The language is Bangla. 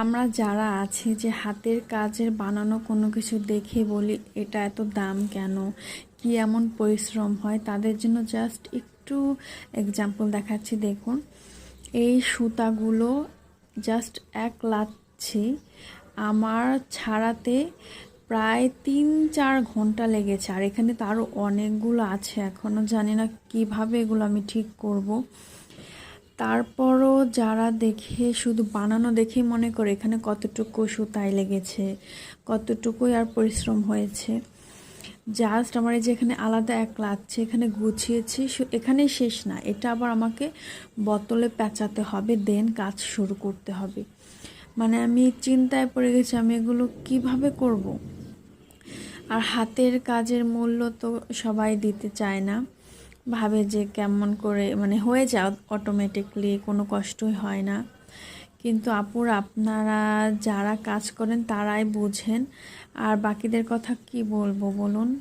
আমরা যারা আছি যে হাতের কাজের বানানো কোনো কিছু দেখে বলি, এটা এত দাম কেন? কি এমন পরিশ্রম হয়? তাদের জন্য জাস্ট একটু এক্সাম্পল দেখাচ্ছি, দেখুন। এই সুতাগুলো জাস্ট এক লাচ্ছি, আমার ছাড়াতে প্রায় তিন চার ঘণ্টা লেগেছে। আর এখানে তো আরও অনেকগুলো আছে এখনও জানি না কীভাবে এগুলো আমি ঠিক করব। তারপরও যারা দেখে, শুধু বানানো দেখেই মনে করে এখানে কতটুকু সুতায় লেগেছে, কতটুকুই আর পরিশ্রম হয়েছে। জাস্ট আমার এই যে এখানে আলাদা এক লাগছে, এখানে গুছিয়েছি এখানেই শেষ না। এটা আবার আমাকে বোতলে পেঁচাতে হবে, দেন কাজ শুরু করতে হবে। মানে আমি চিন্তায় পড়ে গেছি, আমি এগুলো কীভাবে করব। আর হাতের কাজের মূল্য তো সবাই দিতে চায় না। ভাবে যে কেমন করে মানে হয়ে যায় অটোমেটিকলি কোনো কষ্টই হয় না। কিন্তু আপুর, আপনারা যারা কাজ করেন তারাই বুঝেন। আর বাকিদের কথা কি বলব বলুন?